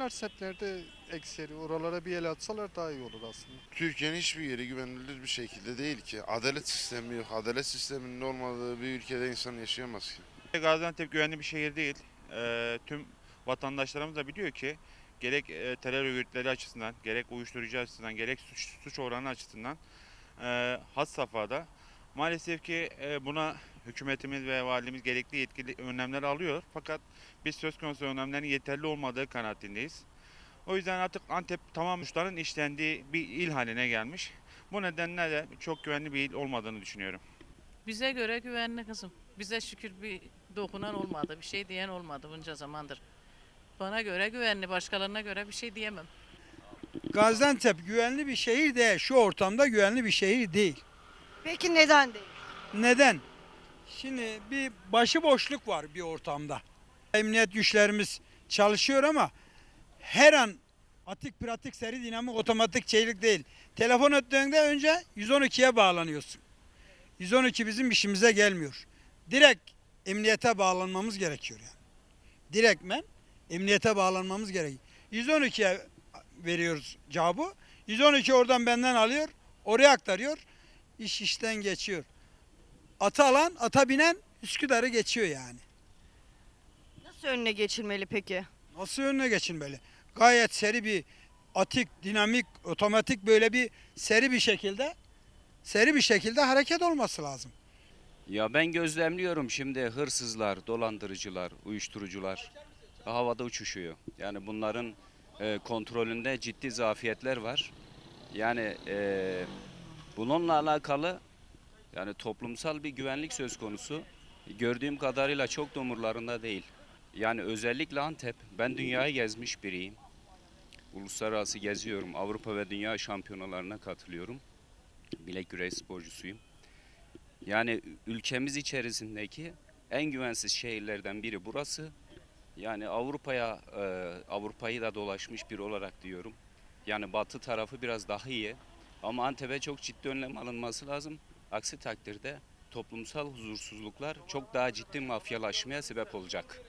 Her semtlerde ekseri. Oralara bir el atsalar daha iyi olur aslında. Türkiye'nin hiçbir yeri güvenilir bir şekilde değil ki. Adalet sistemi yok. Adalet sisteminin olmadığı bir ülkede insan yaşayamaz ki. Gaziantep güvenli bir şehir değil. Ee, tüm vatandaşlarımız da biliyor ki gerek e, terör örgütleri açısından, gerek uyuşturucu açısından, gerek suç, suç oranı açısından e, had safhada. Maalesef ki e, buna hükümetimiz ve valimiz gerekli yetkili önlemler alıyor. Fakat biz söz konusu önlemlerin yeterli olmadığı kanaatindeyiz. O yüzden artık Antep tamam suçların işlendiği bir il haline gelmiş. Bu nedenle de çok güvenli bir il olmadığını düşünüyorum. Bize göre güvenli kızım. Bize şükür bir dokunan olmadı, bir şey diyen olmadı bunca zamandır. Bana göre güvenli, başkalarına göre bir şey diyemem. Gaziantep güvenli bir şehir değil. Şu ortamda güvenli bir şehir değil. Peki neden değil? Neden? Şimdi bir başıboşluk var bir ortamda. Emniyet güçlerimiz çalışıyor ama her an atik pratik seri dinamik otomatik çelik değil. Telefon öttüğünde önce 112'ye bağlanıyorsun. 112 bizim işimize gelmiyor. Direkt emniyete bağlanmamız gerekiyor yani. Direktmen emniyete bağlanmamız gerekiyor. 112'ye veriyoruz cevabı. 112 oradan benden alıyor, oraya aktarıyor. İş işten geçiyor. Ata alan, ata binen Üsküdar'ı geçiyor yani. Nasıl önüne geçilmeli peki? Nasıl önüne geçin böyle? Gayet seri bir atik, dinamik, otomatik böyle bir seri bir şekilde seri bir şekilde hareket olması lazım. Ya ben gözlemliyorum şimdi hırsızlar, dolandırıcılar, uyuşturucular havada uçuşuyor. Yani bunların e, kontrolünde ciddi zafiyetler var. Yani e, bununla alakalı yani toplumsal bir güvenlik söz konusu. Gördüğüm kadarıyla çok da umurlarında değil. Yani özellikle Antep, ben dünyayı gezmiş biriyim. Uluslararası geziyorum, Avrupa ve Dünya şampiyonalarına katılıyorum. Bilek güreş sporcusuyum. Yani ülkemiz içerisindeki en güvensiz şehirlerden biri burası. Yani Avrupa'ya e, Avrupa'yı da dolaşmış biri olarak diyorum. Yani batı tarafı biraz daha iyi. Ama Antep'e çok ciddi önlem alınması lazım. Aksi takdirde toplumsal huzursuzluklar çok daha ciddi mafyalaşmaya sebep olacak.